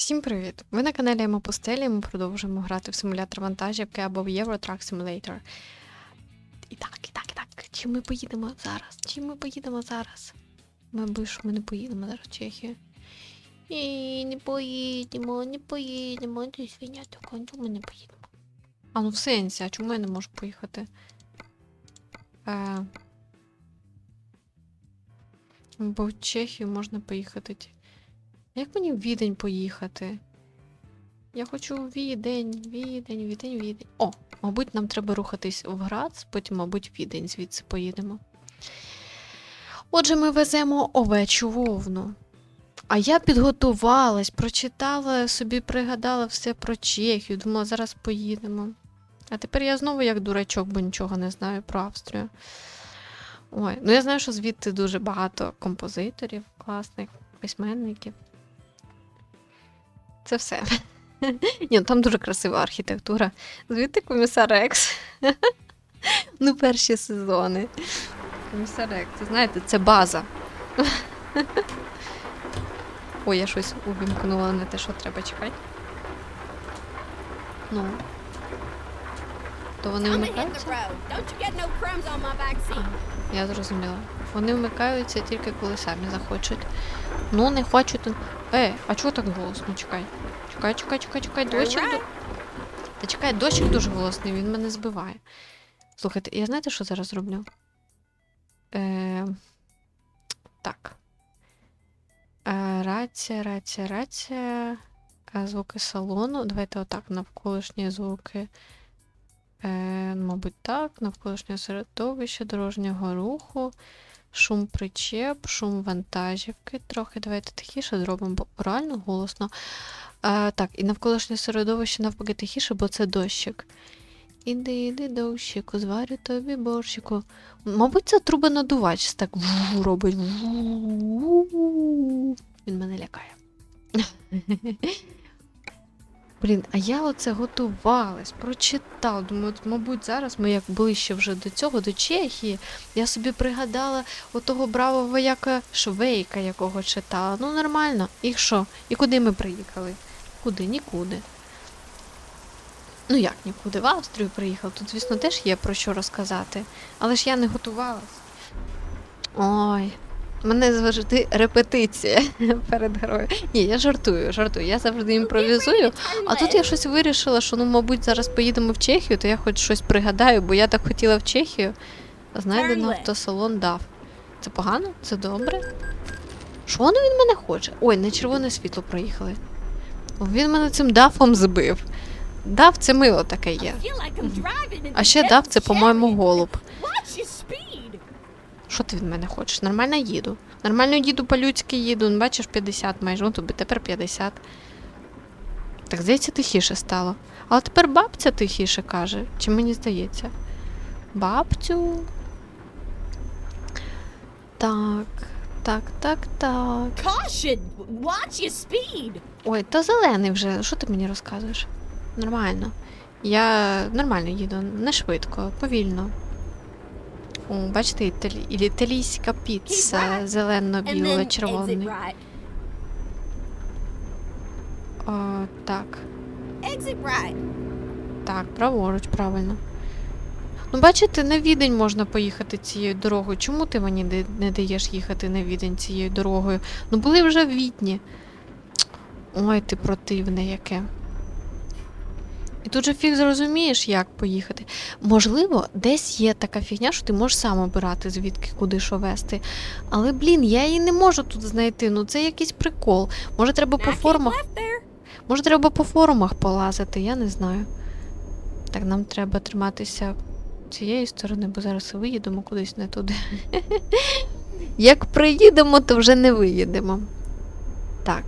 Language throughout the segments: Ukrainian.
Всім привіт! Ви на каналі Емо Пустелі. Ми продовжуємо грати в симулятор вантажівки або в Euro Truck Simulator. І так, і так, і так. Чим ми поїдемо зараз? Чим ми поїдемо зараз? Ми що ми не поїдемо зараз в Чехію. І не поїдемо, не поїдемо. Ти свиня така, чому ми не поїдемо? А ну в сенсі, а чому я не можу поїхати? Е... Бо в Чехію можна поїхати. ті- як мені в Відень поїхати? Я хочу в Відень, Відень, Відень, Відень. О, мабуть, нам треба рухатись в Грац, потім, мабуть, в Відень звідси поїдемо. Отже, ми веземо овечу вовну. А я підготувалась, прочитала собі, пригадала все про Чехію, думала, зараз поїдемо. А тепер я знову як дурачок, бо нічого не знаю про Австрію. Ой, ну я знаю, що звідти дуже багато композиторів, класних письменників. Це все. Ні, ну, там дуже красива архітектура. Звідти комісар Екс. Ну, перші сезони. Комісар Екс, це, знаєте, це база. Ой, я щось увімкнула не те, що треба чекати. Ну. То вони вмикаються? Я зрозуміла. Вони вмикаються тільки коли самі захочуть. Ну, не хочуть. то- Е, а чого так голосно? Чекай. Чекай, чекай, чекай, чекай, дощик. ду- Та чекай, дощик дуже голосний, він мене збиває. Слухайте, я знаєте, що зараз роблю? Е, так. Е, рація, рація, рація. Е, звуки салону. Давайте отак, навколишні звуки. Е, мабуть, так, навколишнє середовище, дорожнього руху, шум причеп, шум вантажівки. Трохи давайте тихіше зробимо, бо реально голосно. Е, так, і навколишнє середовище навпаки тихіше, бо це дощик. Іди, іди, дощику, зварю тобі борщику. Мабуть, це трубонадувач так ву робить. Ву. Він мене лякає. Блін, а я оце готувалась, прочитала. Думаю, от, мабуть, зараз ми як ближче вже до цього, до Чехії, я собі пригадала отого бравого вояка Швейка, якого читала. Ну, нормально. І що? І куди ми приїхали? Куди? Нікуди. Ну як нікуди? В Австрію приїхав. Тут, звісно, теж є про що розказати. Але ж я не готувалась. Ой. Мене завжди репетиція перед героєм. Ні, я жартую, жартую. Я завжди імпровізую. А тут я щось вирішила, що ну, мабуть, зараз поїдемо в Чехію, то я хоч щось пригадаю, бо я так хотіла в Чехію. Знайдено автосалон дав. Це погано? Це добре? Що воно від мене хоче? Ой, на червоне світло проїхали. Він мене цим дафом збив. Дав це мило таке є. А ще дав це, по-моєму, голуб. Що ти від мене хочеш? Нормально їду. Нормально їду по-людськи їду. Ну, бачиш, 50 майже. Ну, тобі тепер 50. Так, здається, тихіше стало. Але тепер бабця тихіше каже. Чи мені здається? Бабцю. Так, так, так, так. Caution. Watch your speed. Ой, та зелений вже. Що ти мені розказуєш? Нормально. Я нормально їду, не швидко, повільно. Бачите, італі... італійська піца right. And then зелено-біло exit червоний. О, так, так, праворуч, правильно. Ну, бачите, на відень можна поїхати цією дорогою. Чому ти мені не, не даєш їхати на відень цією дорогою? Ну, були вже в відні. Ой, ти противне яке. І тут же фіг зрозумієш, як поїхати. Можливо, десь є така фігня, що ти можеш сам обирати, звідки куди що вести. Але, блін, я її не можу тут знайти. Ну це якийсь прикол. Може, треба по форумах. Може, треба по форумах полазити, я не знаю. Так, нам треба триматися цієї сторони, бо зараз виїдемо кудись не туди. Як приїдемо, то вже не виїдемо. Так.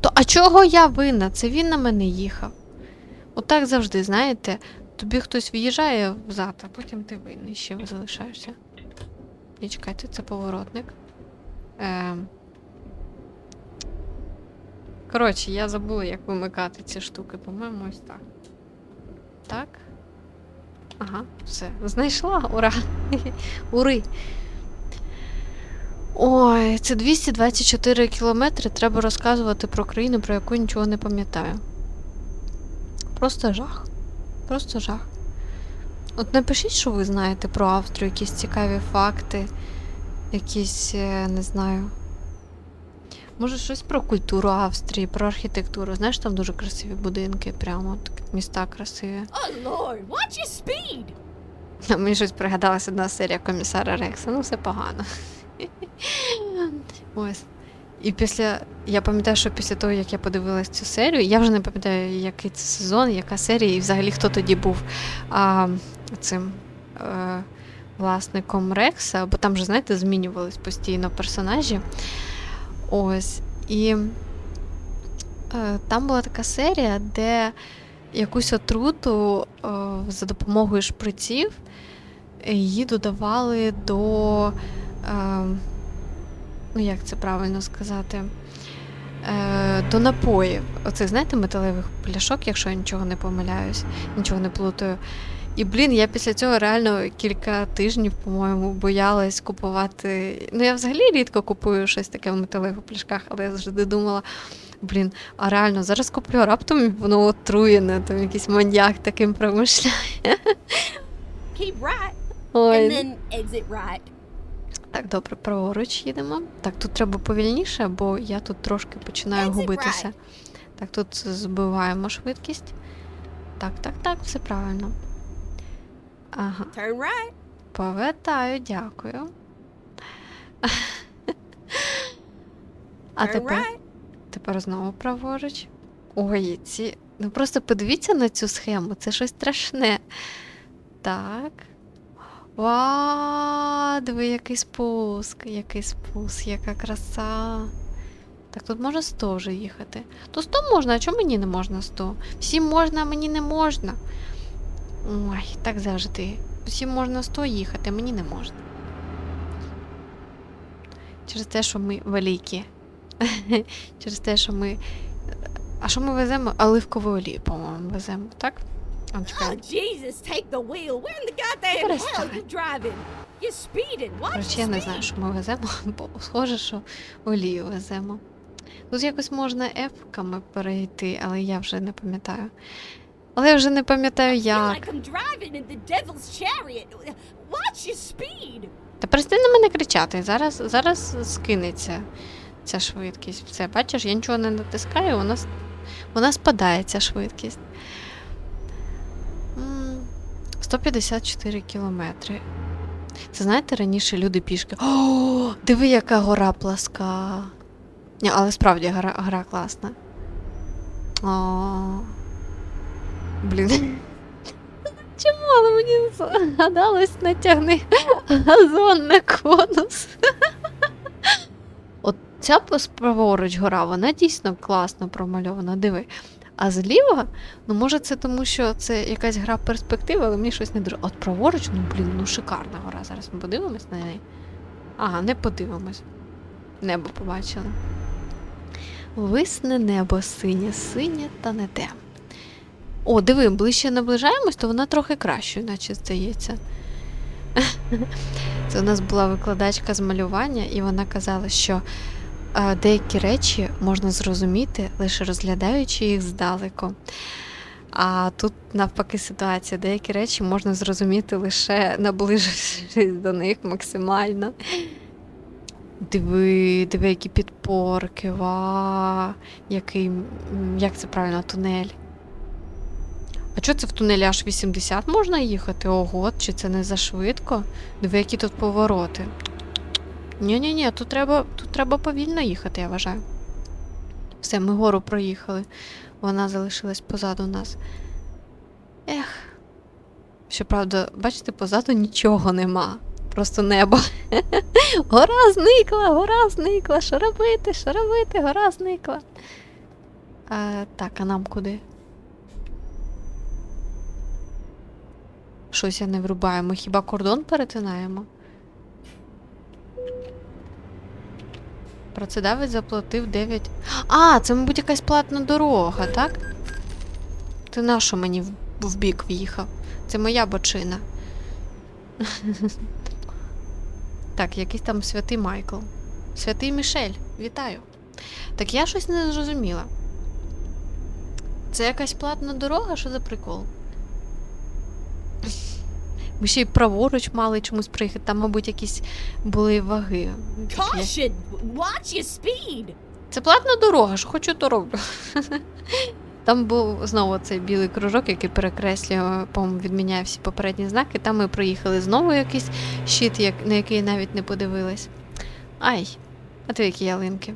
То а чого я винна? Це він на мене їхав. Отак завжди, знаєте, тобі хтось в'їжджає взад, а потім ти винний ще залишаєшся. І чекайте, це поворотник. Ем. Коротше, я забула, як вимикати ці штуки, по-моєму, ось так. Так. Ага, все. Знайшла, ура! Ури! Ой, це 224 кілометри. Треба розказувати про країну, про яку нічого не пам'ятаю. Просто жах. Просто жах. От напишіть, що ви знаєте про Австрію, якісь цікаві факти, якісь, е, не знаю. Може, щось про культуру Австрії, про архітектуру. Знаєш, там дуже красиві будинки, прямо так, міста красиві. Oh Lord, watch your speed. Мені щось пригадалася одна серія комісара Рекса. Ну, все погано. Ось. І після. Я пам'ятаю, що після того, як я подивилась цю серію, я вже не пам'ятаю, який це сезон, яка серія, і взагалі хто тоді був а, цим е, власником Рекса, бо там же, знаєте, змінювались постійно персонажі. Ось. І е, там була така серія, де якусь отруту е, за допомогою шприців її додавали до. Е, ну, як це правильно сказати? Е, до напоїв. Оце, знаєте, металевих пляшок, якщо я нічого не помиляюсь, нічого не плутаю. І, блін, я після цього реально кілька тижнів, по-моєму, боялась купувати. Ну, я взагалі рідко купую щось таке в металевих пляшках, але я завжди думала, блін, а реально зараз куплю, а раптом воно отруєне, там якийсь маньяк таким промишляє. Keep right, Ой, and then exit right. Так, добре, праворуч їдемо. Так, тут треба повільніше, бо я тут трошки починаю губитися. Так, тут збиваємо швидкість. Так, так, так, все правильно. Ага, повертаю, дякую. А тепер, тепер знову праворуч. Ой, ці. Ну просто подивіться на цю схему, це щось страшне. Так. Ва, диви, який спуск, який спуск, яка краса. Так, тут можна 100 вже їхати. То 100 можна, а чому мені не можна 100? Всім можна, а мені не можна. Ой, так завжди. Всім можна 100 їхати, а мені не можна. Через те, що ми великі. Через те, що ми. А що ми веземо? Оливкову олію, по-моєму, веземо, так? Oh чекай. Jesus, take the wheel. Where in the goddamn hell Перестань. you driving? You're speeding. Watch Коротше, your я не знаю, що ми веземо, бо схоже, що олію веземо. Тут якось можна епками перейти, але я вже не пам'ятаю. Але я вже не пам'ятаю як. Та перестань на мене кричати. Зараз, зараз скинеться ця швидкість. Все, бачиш, я нічого не натискаю, вона, вона спадає, ця швидкість. 154 кілометри. Це знаєте, раніше люди пішки. О, диви, яка гора пласка. Ні, але справді гора, гра класна. О, блін. Чому? Але мені згадалось натягни газон на конус. От ця праворуч гора, вона дійсно класно промальована. Диви. А зліва, ну може це тому, що це якась гра перспективи, але мені щось не дуже. От праворуч, ну блін, ну шикарна гора. Зараз ми подивимось на неї. Ага, не подивимось. Небо побачили. Висне небо синє, синє та не те. О, диви, ближче наближаємось, то вона трохи кращою, наче здається. Це у нас була викладачка з малювання, і вона казала, що деякі речі можна зрозуміти, лише розглядаючи їх здалеку. А тут навпаки ситуація. Деякі речі можна зрозуміти лише наближившись до них максимально. Диви, диви, які підпорки, ва, який, як це правильно, тунель. А чого це в тунелі аж 80 можна їхати? Ого, чи це не за швидко? Диви, які тут повороти. Ні-ні-ні, тут треба, тут треба повільно їхати, я вважаю. Все, ми гору проїхали. Вона залишилась позаду нас. Ех. Щоправда, бачите, позаду нічого нема. Просто небо. Гора зникла, гора зникла. Що робити, що робити, гора зникла. А, так, а нам куди? Щось я не врубаю. Ми хіба кордон перетинаємо? Працедавець заплатив 9. А, це, мабуть, якась платна дорога, так? Ти на що мені в, в бік в'їхав? Це моя бочина. Так, якийсь там святий Майкл. святий Мішель, вітаю. Так я щось не зрозуміла. Це якась платна дорога, що за прикол? Ми ще й праворуч мали чомусь приїхати, там, мабуть, якісь були ваги. Caution! Watch your speed! Це платна дорога, що хочу, то роблю. Там був знову цей білий кружок, який перекреслює, по-моєму, відміняє всі попередні знаки. Там ми проїхали знову якийсь щит, як, на який навіть не подивилась. Ай, а ти які ялинки.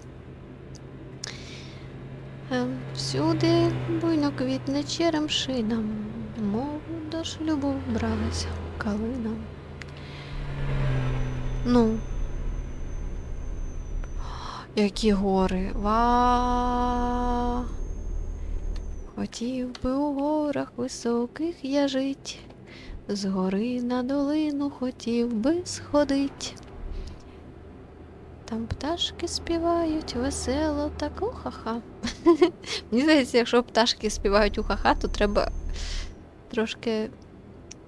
Ем, Всюди буйно квітне черемшина, мов до шлюбу бралася калина. Ну, які гори. Ва. Хотів би у горах високих я жить. З гори на долину хотів би сходить. Там пташки співають весело так ухаха. Мені здається, якщо пташки співають ухаха, то треба трошки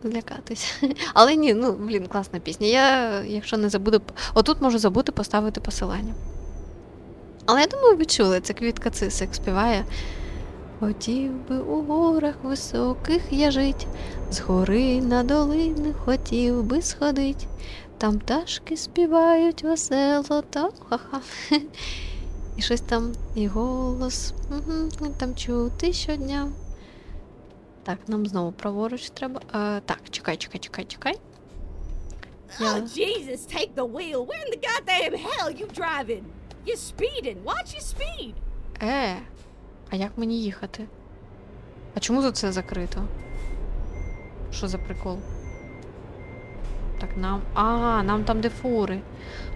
злякатись. Але ні, ну блін, класна пісня. Я, якщо не забуду, отут можу забути поставити посилання. Але я думаю, ви чули, це квітка цисик співає. Хотів би у горах високих я жить, з гори на долини хотів би сходить. Там пташки співають весело та ха-ха. І щось там, і голос там чути щодня. Так, нам знову праворуч треба. Е, так, чекай, чекай, чекай, чекай. Oh, Jesus, take the wheel. Where in the goddamn hell you driving? You're speeding. Watch your speed. Е, а як мені їхати? А чому тут це закрито? Що за прикол? Так нам. А, нам там де фури.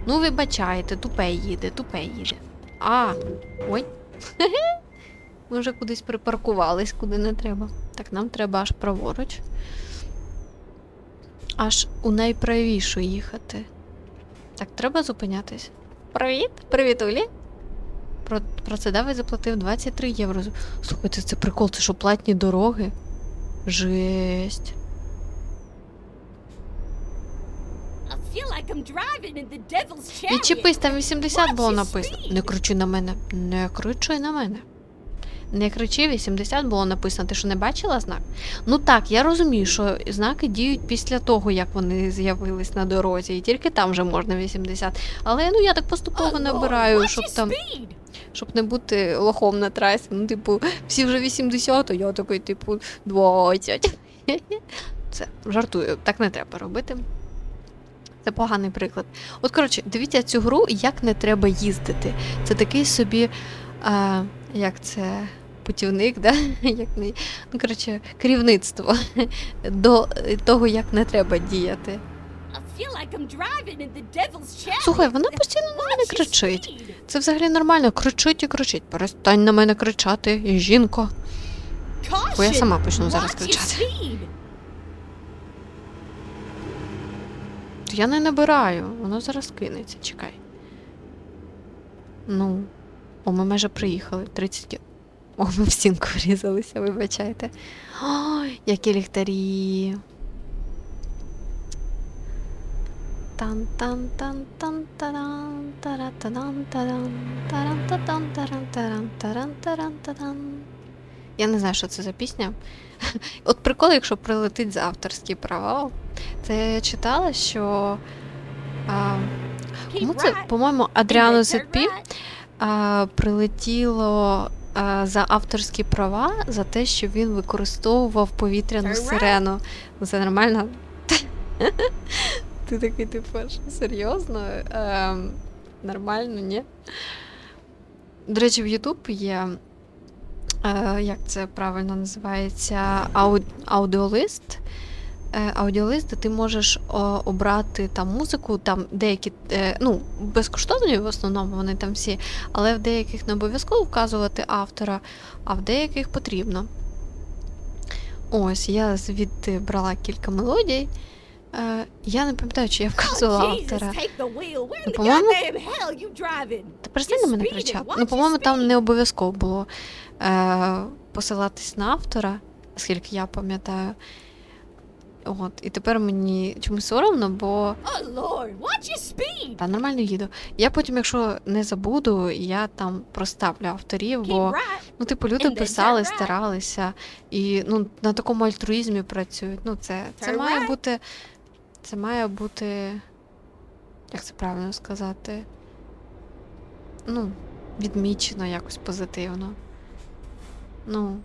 Ну, вибачайте, тупе їде, тупе їде. А, ой. Ми вже кудись припаркувались, куди не треба. Так, нам треба аж праворуч. Аж у найправішу їхати. Так, треба зупинятись. Привіт, привіт, Улі. Про, про це давай заплатив 23 євро. Слухайте, це прикол, це що платні дороги? Жесть. Відчепись, там 80 було написано. Не кричи на мене. Не кричи на мене. Не кричи, 80 було написано. Ти що не бачила знак? Ну так, я розумію, що знаки діють після того, як вони з'явились на дорозі, і тільки там вже можна 80. Але ну я так поступово набираю, щоб там. щоб не бути лохом на трасі. Ну, типу, всі вже 80, а я такий, типу, 20. Це жартую, так не треба робити. Це поганий приклад. От, коротше, дивіться цю гру, як не треба їздити. Це такий собі, а, як це, путівник, да? як не, ну, коротше, керівництво до того, як не треба діяти. Слухай, вона постійно на мене кричить. Це взагалі нормально, кричить і кричить. Перестань на мене кричати, жінко. Бо я сама почну зараз кричати. Я не набираю, воно зараз кинеться, чекай. Ну, о, ми майже приїхали. 30 кі... О, ми в стінку врізалися, вибачайте. Ой, які ліхтарі. тан тан тан тан таран тара таран таран таран татан таран таран таран таран таран Я не знаю, що це за пісня. От прикол, якщо прилетить за авторські права. Це я читала, що а, кому це, по-моєму, Адріану right, Зетпі прилетіло за авторські права за те, що він використовував повітряну сирену. Ну, Це нормально? Ти такий, типу, серйозно? Ем, нормально, ні? До речі, в YouTube є. Е, як це правильно називається? Ау, аудіолист. Е, аудіолист, де ти можеш обрати там музику, там деякі, е, ну, безкоштовні в основному вони там всі, але в деяких не обов'язково вказувати автора, а в деяких потрібно. Ось, я звідти брала кілька мелодій. Е, я не пам'ятаю, чи я Oh, вказувала Jesus, автора. Ну, по-моєму-? Та перестань на мене кричати. Ну, по-моєму, там не обов'язково було е, посилатись на автора, оскільки я пам'ятаю. От, і тепер мені чомусь соромно, бо Oh Lord, watch your speed. та нормально їду. Я потім, якщо не забуду, я там проставлю авторів, бо ну, типу, люди писали, старалися, і ну, на такому альтруїзмі працюють. Ну, це, це має бути. Це має бути. Як це правильно сказати? Ну, відмічено якось позитивно. Ну.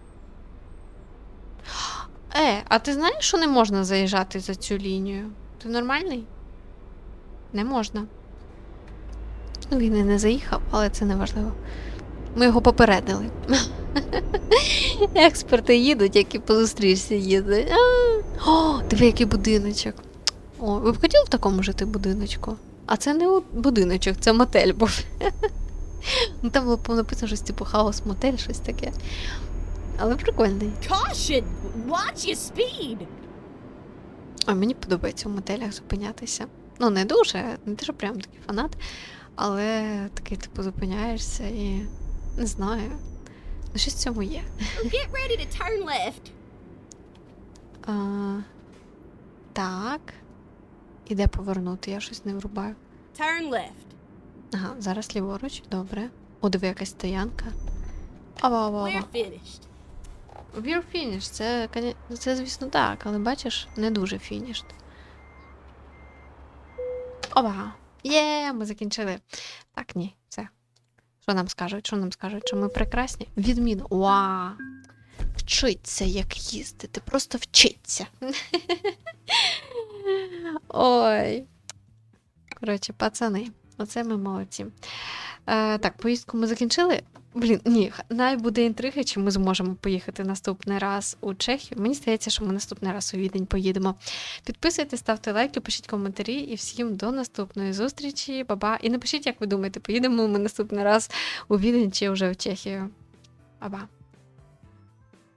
Е, а ти знаєш, що не можна заїжджати за цю лінію? Ти нормальний? Не можна. Ну, він і не заїхав, але це не важливо. Ми його попередили. Експерти їдуть, які по зустрічці їздять. О, диви, який будиночок. О, ви б хотіли в такому жити будиночку? А це не будиночок, це мотель був. Ну, там було написано щось типу хаос мотель, щось таке. Але прикольний. Caution, watch your speed. А мені подобається у мотелях зупинятися. Ну, не дуже, не дуже прям такий фанат, але такий, типу, зупиняєшся і не знаю. Ну, щось в цьому є. Get ready to turn left. А, так. І де повернути? Я щось не врубаю. Turn left. Ага, зараз ліворуч, добре. О, диви, якась стоянка. Ава, ава, We're finished. We're finished. Це, це, звісно, так, але бачиш, не дуже finished. Ова. Є, ми закінчили. Так, ні, все. Що нам скажуть? Що нам скажуть? Що ми прекрасні? Відмінно. Уа! Вчиться, як їздити. Просто вчиться. Ой. Коротше, пацани, оце ми молодці. Е, так, поїздку ми закінчили. Блін, ні, най буде інтрига, чи ми зможемо поїхати наступний раз у Чехію. Мені здається, що ми наступний раз у Відень поїдемо. Підписуйтесь, ставте лайки, пишіть коментарі і всім до наступної зустрічі. Ба-ба. І напишіть, як ви думаєте, поїдемо ми наступний раз у Відень чи вже в Чехію. Баба.